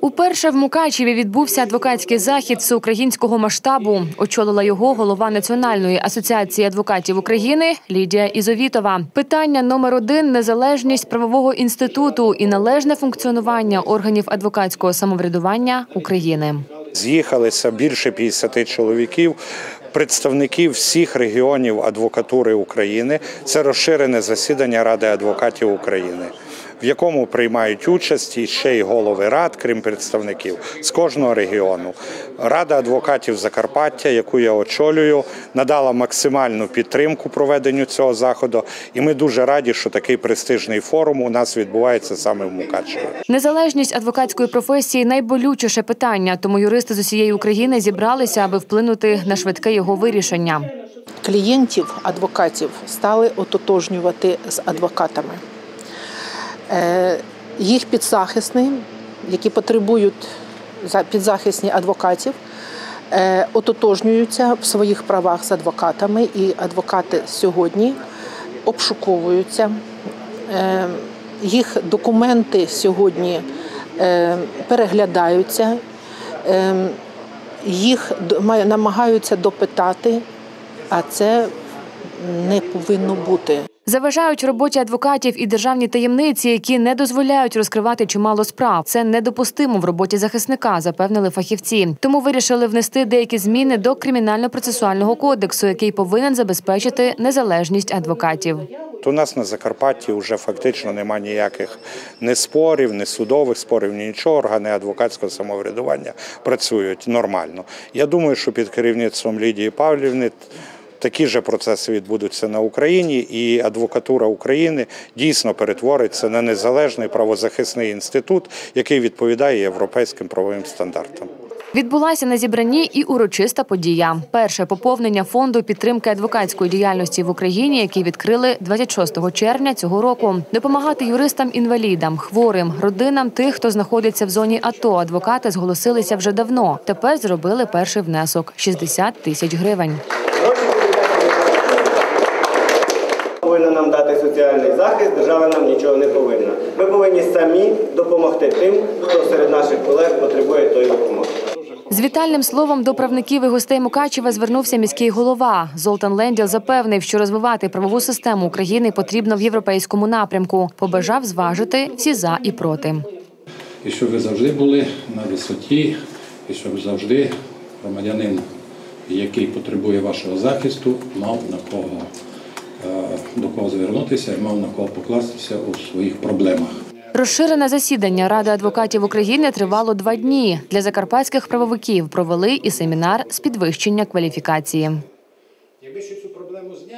Уперше в Мукачеві відбувся адвокатський захід всеукраїнського масштабу. Очолила його голова Національної асоціації адвокатів України Лідія Ізовітова. Питання номер один незалежність правового інституту і належне функціонування органів адвокатського самоврядування України. З'їхалися більше 50 чоловіків, представників всіх регіонів адвокатури України. Це розширене засідання Ради адвокатів України. В якому приймають участь і ще й голови рад, крім представників з кожного регіону. Рада адвокатів Закарпаття, яку я очолюю, надала максимальну підтримку проведенню цього заходу. І ми дуже раді, що такий престижний форум у нас відбувається саме в Мукачеві. Незалежність адвокатської професії найболючіше питання, тому юристи з усієї України зібралися, аби вплинути на швидке його вирішення. клієнтів адвокатів стали ототожнювати з адвокатами. Е, Їх підзахисні, які потребують за- підзахисні адвокатів, е, ототожнюються в своїх правах з адвокатами, і адвокати сьогодні обшуковуються. Е, Їх документи сьогодні переглядаються, їх намагаються допитати, а це не повинно бути. Заважають роботі адвокатів і державні таємниці, які не дозволяють розкривати чимало справ. Це недопустимо в роботі захисника, запевнили фахівці. Тому вирішили внести деякі зміни до кримінально-процесуального кодексу, який повинен забезпечити незалежність адвокатів. У нас на Закарпатті вже фактично немає ніяких ні спорів, ні судових спорів, ні нічого. Органи адвокатського самоврядування працюють нормально. Я думаю, що під керівництвом Лідії Павлівни такі ж процеси відбудуться на Україні, і адвокатура України дійсно перетвориться на незалежний правозахисний інститут, який відповідає європейським правовим стандартам. Відбулася на зібранні і урочиста подія. Перше поповнення фонду підтримки адвокатської діяльності в Україні, який відкрили 26 червня цього року. Допомагати юристам-інвалідам, хворим, родинам тих, хто знаходиться в зоні АТО. Адвокати зголосилися вже давно. Тепер зробили перший внесок 60 тисяч гривень. Соціальний захист, держава нам нічого не повинна. Ми повинні самі допомогти тим, хто серед наших колег потребує тої допомоги. З вітальним словом до правників і гостей Мукачева звернувся міський голова. Золтан Ленділ запевнив, що розвивати правову систему України потрібно в європейському напрямку. Побажав зважити всі за і проти. і щоб ви завжди були на висоті, і щоб завжди громадянин, який потребує вашого захисту, мав на кого до кого звернутися мав на кого покластися у своїх проблемах. Розширене засідання Ради адвокатів України тривало два дні. Для закарпатських правовиків провели і семінар з підвищення кваліфікації.